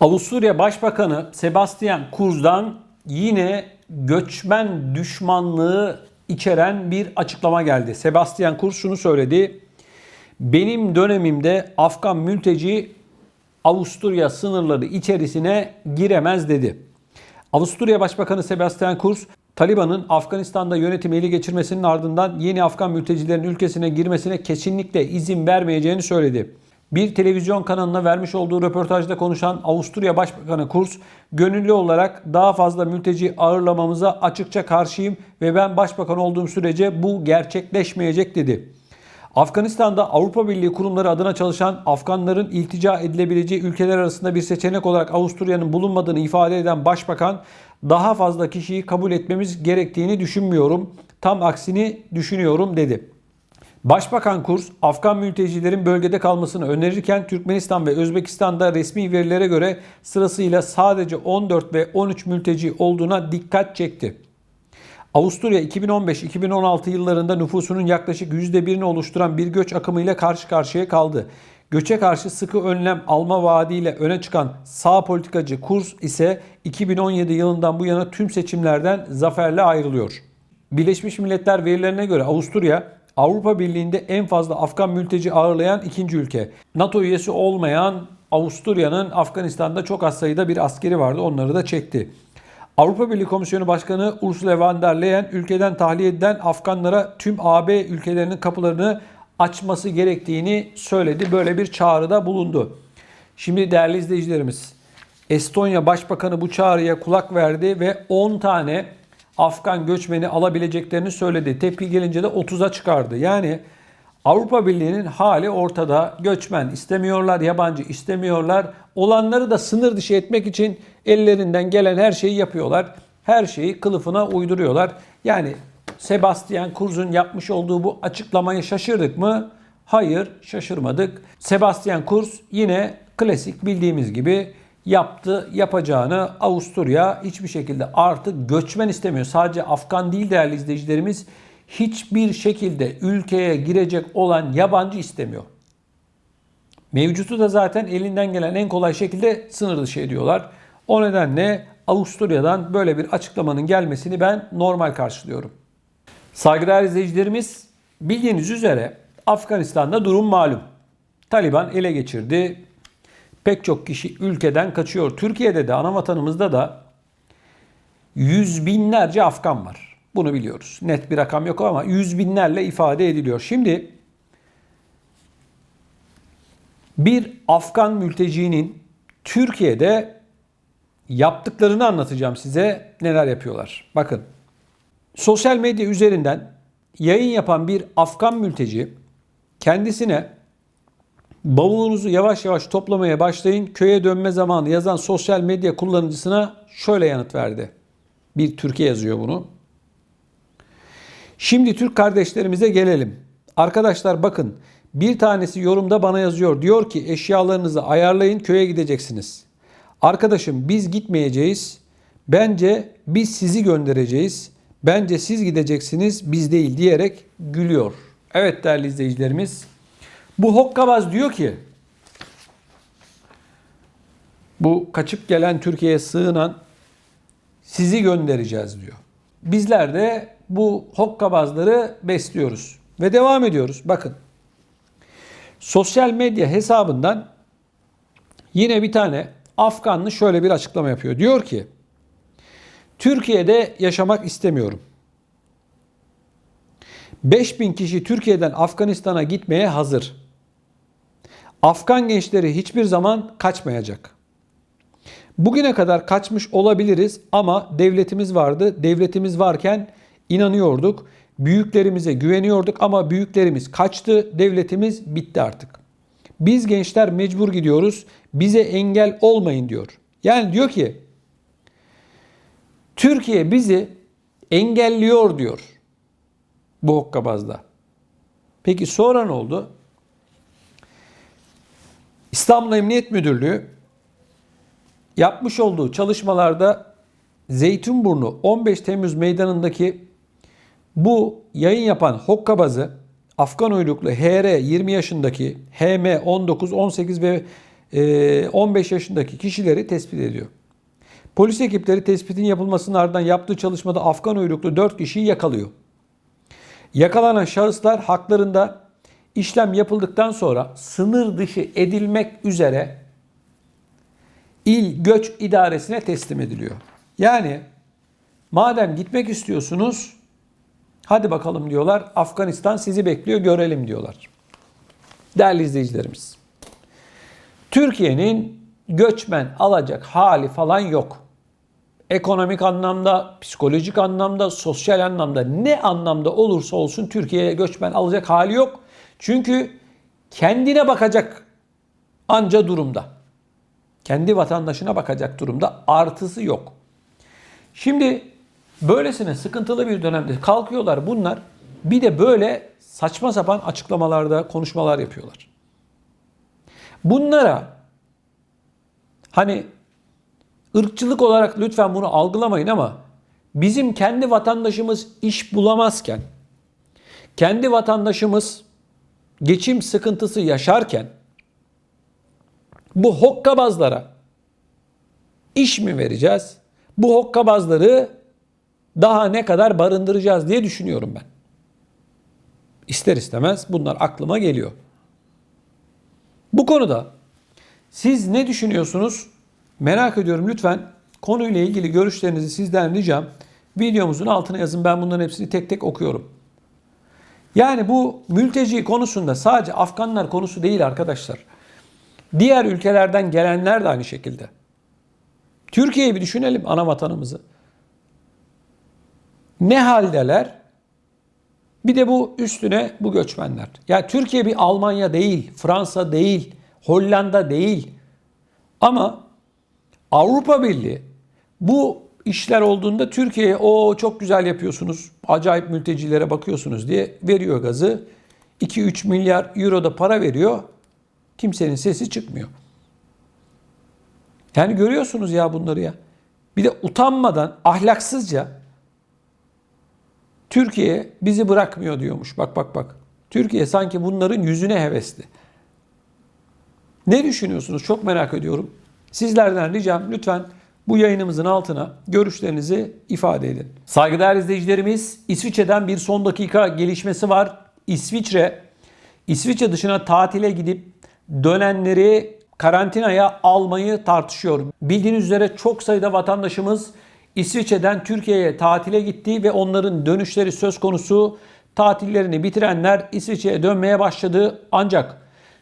Avusturya Başbakanı Sebastian Kurz'dan yine göçmen düşmanlığı içeren bir açıklama geldi. Sebastian Kurz şunu söyledi. Benim dönemimde Afgan mülteci Avusturya sınırları içerisine giremez dedi. Avusturya Başbakanı Sebastian Kurz, Taliban'ın Afganistan'da yönetimi ele geçirmesinin ardından yeni Afgan mültecilerin ülkesine girmesine kesinlikle izin vermeyeceğini söyledi. Bir televizyon kanalına vermiş olduğu röportajda konuşan Avusturya Başbakanı Kurz, gönüllü olarak daha fazla mülteci ağırlamamıza açıkça karşıyım ve ben başbakan olduğum sürece bu gerçekleşmeyecek dedi. Afganistan'da Avrupa Birliği kurumları adına çalışan Afganların iltica edilebileceği ülkeler arasında bir seçenek olarak Avusturya'nın bulunmadığını ifade eden Başbakan, daha fazla kişiyi kabul etmemiz gerektiğini düşünmüyorum. Tam aksini düşünüyorum dedi. Başbakan Kurz, Afgan mültecilerin bölgede kalmasını önerirken Türkmenistan ve Özbekistan'da resmi verilere göre sırasıyla sadece 14 ve 13 mülteci olduğuna dikkat çekti. Avusturya 2015-2016 yıllarında nüfusunun yaklaşık %1'ini oluşturan bir göç akımıyla karşı karşıya kaldı. Göçe karşı sıkı önlem alma vaadiyle öne çıkan sağ politikacı Kurz ise 2017 yılından bu yana tüm seçimlerden zaferle ayrılıyor. Birleşmiş Milletler verilerine göre Avusturya Avrupa Birliği'nde en fazla Afgan mülteci ağırlayan ikinci ülke. NATO üyesi olmayan Avusturya'nın Afganistan'da çok az sayıda bir askeri vardı. Onları da çekti. Avrupa Birliği Komisyonu Başkanı Ursula von der Leyen ülkeden tahliye edilen Afganlara tüm AB ülkelerinin kapılarını açması gerektiğini söyledi. Böyle bir çağrıda bulundu. Şimdi değerli izleyicilerimiz, Estonya Başbakanı bu çağrıya kulak verdi ve 10 tane Afgan göçmeni alabileceklerini söyledi. Tepki gelince de 30'a çıkardı. Yani Avrupa Birliği'nin hali ortada. Göçmen istemiyorlar, yabancı istemiyorlar. Olanları da sınır dışı etmek için ellerinden gelen her şeyi yapıyorlar. Her şeyi kılıfına uyduruyorlar. Yani Sebastian Kurz'un yapmış olduğu bu açıklamayı şaşırdık mı? Hayır, şaşırmadık. Sebastian Kurz yine klasik bildiğimiz gibi yaptı yapacağını Avusturya hiçbir şekilde artık göçmen istemiyor. Sadece Afgan değil değerli izleyicilerimiz hiçbir şekilde ülkeye girecek olan yabancı istemiyor. Mevcutu da zaten elinden gelen en kolay şekilde sınır dışı ediyorlar. O nedenle Avusturya'dan böyle bir açıklamanın gelmesini ben normal karşılıyorum. Saygıdeğer izleyicilerimiz bildiğiniz üzere Afganistan'da durum malum. Taliban ele geçirdi. Pek çok kişi ülkeden kaçıyor. Türkiye'de de ana vatanımızda da yüz binlerce Afgan var. Bunu biliyoruz. Net bir rakam yok ama yüz binlerle ifade ediliyor. Şimdi bir Afgan mültecinin Türkiye'de yaptıklarını anlatacağım size neler yapıyorlar. Bakın sosyal medya üzerinden yayın yapan bir Afgan mülteci kendisine bavulunuzu yavaş yavaş toplamaya başlayın köye dönme zamanı yazan sosyal medya kullanıcısına şöyle yanıt verdi. Bir Türkiye yazıyor bunu. Şimdi Türk kardeşlerimize gelelim. Arkadaşlar bakın bir tanesi yorumda bana yazıyor. Diyor ki eşyalarınızı ayarlayın köye gideceksiniz. Arkadaşım biz gitmeyeceğiz. Bence biz sizi göndereceğiz. Bence siz gideceksiniz biz değil diyerek gülüyor. Evet değerli izleyicilerimiz. Bu hokkabaz diyor ki bu kaçıp gelen Türkiye'ye sığınan sizi göndereceğiz diyor. Bizler de bu hokkabazları besliyoruz ve devam ediyoruz. Bakın sosyal medya hesabından yine bir tane Afganlı şöyle bir açıklama yapıyor. Diyor ki Türkiye'de yaşamak istemiyorum. 5000 kişi Türkiye'den Afganistan'a gitmeye hazır. Afgan gençleri hiçbir zaman kaçmayacak. Bugüne kadar kaçmış olabiliriz ama devletimiz vardı. Devletimiz varken inanıyorduk. Büyüklerimize güveniyorduk ama büyüklerimiz kaçtı. Devletimiz bitti artık. Biz gençler mecbur gidiyoruz. Bize engel olmayın diyor. Yani diyor ki Türkiye bizi engelliyor diyor. Bu hokkabazda. Peki sonra ne oldu? İstanbul Emniyet Müdürlüğü yapmış olduğu çalışmalarda Zeytinburnu 15 Temmuz meydanındaki bu yayın yapan hokkabazı Afgan uyruklu HR 20 yaşındaki HM 19, 18 ve e, 15 yaşındaki kişileri tespit ediyor. Polis ekipleri tespitin yapılmasının ardından yaptığı çalışmada Afgan uyruklu 4 kişiyi yakalıyor. Yakalanan şahıslar haklarında işlem yapıldıktan sonra sınır dışı edilmek üzere il göç idaresine teslim ediliyor. Yani madem gitmek istiyorsunuz hadi bakalım diyorlar Afganistan sizi bekliyor görelim diyorlar. Değerli izleyicilerimiz. Türkiye'nin göçmen alacak hali falan yok. Ekonomik anlamda, psikolojik anlamda, sosyal anlamda ne anlamda olursa olsun Türkiye'ye göçmen alacak hali yok. Çünkü kendine bakacak anca durumda. Kendi vatandaşına bakacak durumda artısı yok. Şimdi böylesine sıkıntılı bir dönemde kalkıyorlar bunlar bir de böyle saçma sapan açıklamalarda konuşmalar yapıyorlar. Bunlara hani ırkçılık olarak lütfen bunu algılamayın ama bizim kendi vatandaşımız iş bulamazken, kendi vatandaşımız geçim sıkıntısı yaşarken bu hokkabazlara iş mi vereceğiz? Bu hokkabazları daha ne kadar barındıracağız diye düşünüyorum ben. İster istemez bunlar aklıma geliyor. Bu konuda siz ne düşünüyorsunuz? Merak ediyorum lütfen konuyla ilgili görüşlerinizi sizden ricam videomuzun altına yazın. Ben bunların hepsini tek tek okuyorum. Yani bu mülteci konusunda sadece Afganlar konusu değil arkadaşlar. Diğer ülkelerden gelenler de aynı şekilde. Türkiye'yi bir düşünelim ana vatanımızı. Ne haldeler? Bir de bu üstüne bu göçmenler. Ya Türkiye bir Almanya değil, Fransa değil, Hollanda değil. Ama Avrupa Birliği bu işler olduğunda Türkiye'ye o çok güzel yapıyorsunuz, acayip mültecilere bakıyorsunuz diye veriyor gazı. 2-3 milyar euro da para veriyor. Kimsenin sesi çıkmıyor. Yani görüyorsunuz ya bunları ya. Bir de utanmadan, ahlaksızca Türkiye bizi bırakmıyor diyormuş. Bak bak bak. Türkiye sanki bunların yüzüne hevesli. Ne düşünüyorsunuz? Çok merak ediyorum. Sizlerden ricam lütfen bu yayınımızın altına görüşlerinizi ifade edin. Saygıdeğer izleyicilerimiz İsviçre'den bir son dakika gelişmesi var. İsviçre, İsviçre dışına tatile gidip dönenleri karantinaya almayı tartışıyor. Bildiğiniz üzere çok sayıda vatandaşımız İsviçre'den Türkiye'ye tatile gitti ve onların dönüşleri söz konusu. Tatillerini bitirenler İsviçre'ye dönmeye başladı. Ancak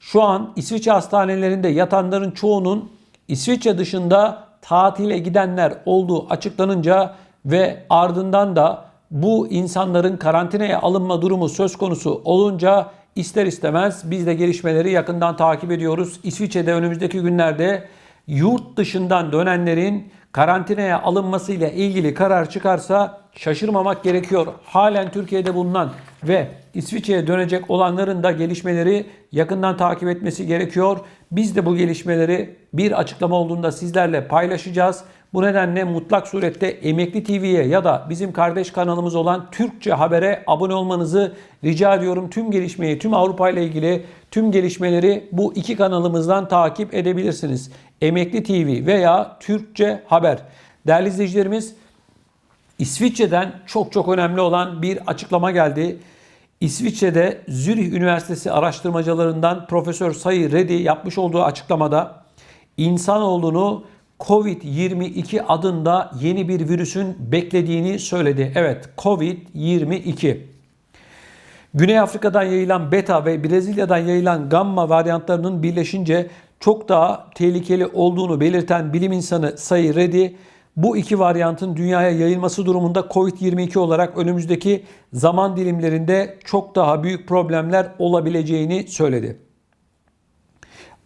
şu an İsviçre hastanelerinde yatanların çoğunun İsviçre dışında tatile gidenler olduğu açıklanınca ve ardından da bu insanların karantinaya alınma durumu söz konusu olunca ister istemez biz de gelişmeleri yakından takip ediyoruz. İsviçre'de önümüzdeki günlerde yurt dışından dönenlerin karantinaya alınmasıyla ilgili karar çıkarsa şaşırmamak gerekiyor. Halen Türkiye'de bulunan ve İsviçre'ye dönecek olanların da gelişmeleri yakından takip etmesi gerekiyor. Biz de bu gelişmeleri bir açıklama olduğunda sizlerle paylaşacağız. Bu nedenle mutlak surette Emekli TV'ye ya da bizim kardeş kanalımız olan Türkçe Haber'e abone olmanızı rica ediyorum. Tüm gelişmeyi, tüm Avrupa ile ilgili tüm gelişmeleri bu iki kanalımızdan takip edebilirsiniz. Emekli TV veya Türkçe Haber. Değerli izleyicilerimiz, İsviçre'den çok çok önemli olan bir açıklama geldi. İsviçre'de Zürih Üniversitesi araştırmacılarından Profesör Sayı Reddy yapmış olduğu açıklamada insanoğlunu Covid-22 adında yeni bir virüsün beklediğini söyledi. Evet, Covid-22. Güney Afrika'dan yayılan beta ve Brezilya'dan yayılan gamma varyantlarının birleşince çok daha tehlikeli olduğunu belirten bilim insanı Sayı Reddy, bu iki varyantın dünyaya yayılması durumunda Covid-22 olarak önümüzdeki zaman dilimlerinde çok daha büyük problemler olabileceğini söyledi.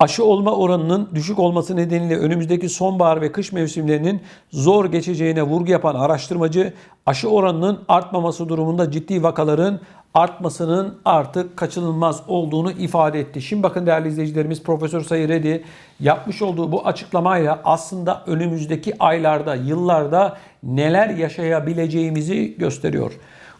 Aşı olma oranının düşük olması nedeniyle önümüzdeki sonbahar ve kış mevsimlerinin zor geçeceğine vurgu yapan araştırmacı, aşı oranının artmaması durumunda ciddi vakaların artmasının artık kaçınılmaz olduğunu ifade etti. Şimdi bakın değerli izleyicilerimiz Profesör Sayı Reddy yapmış olduğu bu açıklamayla aslında önümüzdeki aylarda, yıllarda neler yaşayabileceğimizi gösteriyor.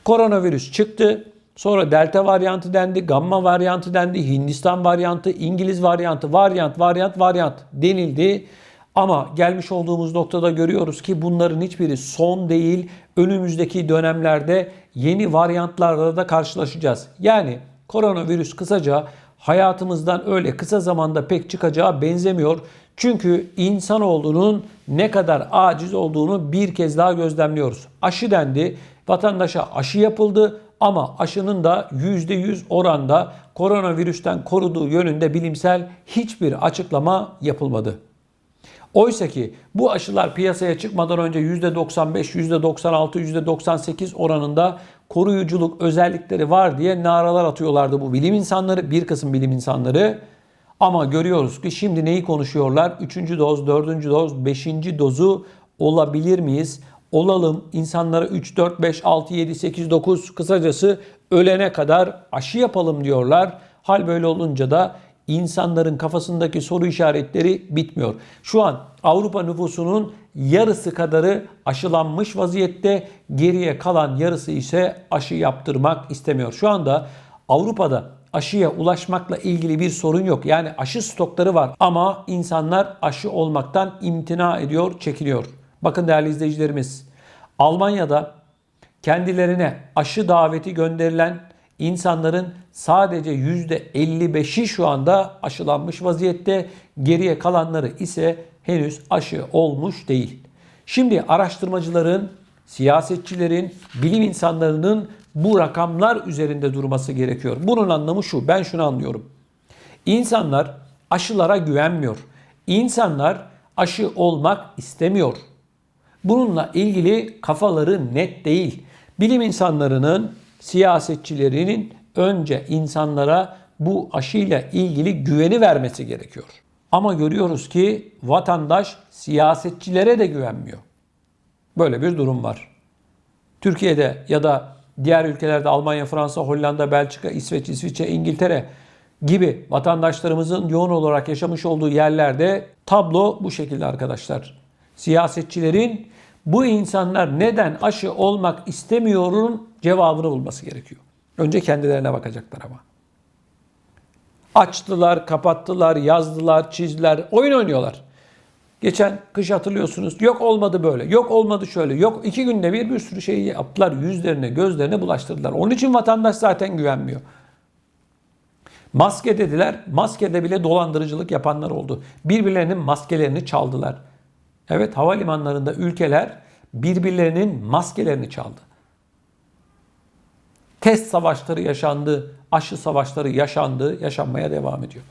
Koronavirüs çıktı. Sonra delta varyantı dendi, gamma varyantı dendi, Hindistan varyantı, İngiliz varyantı, varyant, varyant, varyant denildi. Ama gelmiş olduğumuz noktada görüyoruz ki bunların hiçbiri son değil. Önümüzdeki dönemlerde yeni varyantlarla da karşılaşacağız. Yani koronavirüs kısaca hayatımızdan öyle kısa zamanda pek çıkacağı benzemiyor. Çünkü insanoğlunun ne kadar aciz olduğunu bir kez daha gözlemliyoruz. Aşı dendi, vatandaşa aşı yapıldı ama aşının da %100 oranda koronavirüsten koruduğu yönünde bilimsel hiçbir açıklama yapılmadı. Oysa ki bu aşılar piyasaya çıkmadan önce %95, %96, %98 oranında koruyuculuk özellikleri var diye naralar atıyorlardı bu bilim insanları, bir kısım bilim insanları. Ama görüyoruz ki şimdi neyi konuşuyorlar? Üçüncü doz, dördüncü doz, beşinci dozu olabilir miyiz? Olalım insanlara 3, 4, 5, 6, 7, 8, 9 kısacası ölene kadar aşı yapalım diyorlar. Hal böyle olunca da insanların kafasındaki soru işaretleri bitmiyor. Şu an Avrupa nüfusunun yarısı kadarı aşılanmış vaziyette, geriye kalan yarısı ise aşı yaptırmak istemiyor. Şu anda Avrupa'da aşıya ulaşmakla ilgili bir sorun yok. Yani aşı stokları var ama insanlar aşı olmaktan imtina ediyor, çekiliyor. Bakın değerli izleyicilerimiz, Almanya'da kendilerine aşı daveti gönderilen insanların sadece %55'i şu anda aşılanmış vaziyette. Geriye kalanları ise henüz aşı olmuş değil. Şimdi araştırmacıların, siyasetçilerin, bilim insanlarının bu rakamlar üzerinde durması gerekiyor. Bunun anlamı şu, ben şunu anlıyorum. İnsanlar aşılara güvenmiyor. İnsanlar aşı olmak istemiyor. Bununla ilgili kafaları net değil. Bilim insanlarının, siyasetçilerinin önce insanlara bu aşıyla ilgili güveni vermesi gerekiyor. Ama görüyoruz ki vatandaş siyasetçilere de güvenmiyor. Böyle bir durum var. Türkiye'de ya da diğer ülkelerde Almanya, Fransa, Hollanda, Belçika, İsveç, İsviçre, İngiltere gibi vatandaşlarımızın yoğun olarak yaşamış olduğu yerlerde tablo bu şekilde arkadaşlar. Siyasetçilerin bu insanlar neden aşı olmak istemiyorun cevabını bulması gerekiyor. Önce kendilerine bakacaklar ama. Açtılar, kapattılar, yazdılar, çizdiler, oyun oynuyorlar. Geçen kış hatırlıyorsunuz. Yok olmadı böyle, yok olmadı şöyle, yok iki günde bir bir sürü şeyi yaptılar. Yüzlerine, gözlerine bulaştırdılar. Onun için vatandaş zaten güvenmiyor. Maske dediler. Maskede bile dolandırıcılık yapanlar oldu. Birbirlerinin maskelerini çaldılar. Evet havalimanlarında ülkeler birbirlerinin maskelerini çaldı. Test savaşları yaşandı, aşı savaşları yaşandı, yaşanmaya devam ediyor.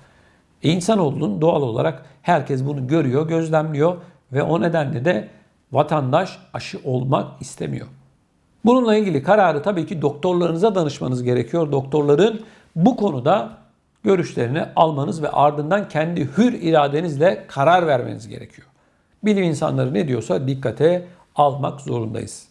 E insanoğlunun doğal olarak herkes bunu görüyor, gözlemliyor ve o nedenle de vatandaş aşı olmak istemiyor. Bununla ilgili kararı tabii ki doktorlarınıza danışmanız gerekiyor. Doktorların bu konuda görüşlerini almanız ve ardından kendi hür iradenizle karar vermeniz gerekiyor. Bilim insanları ne diyorsa dikkate almak zorundayız.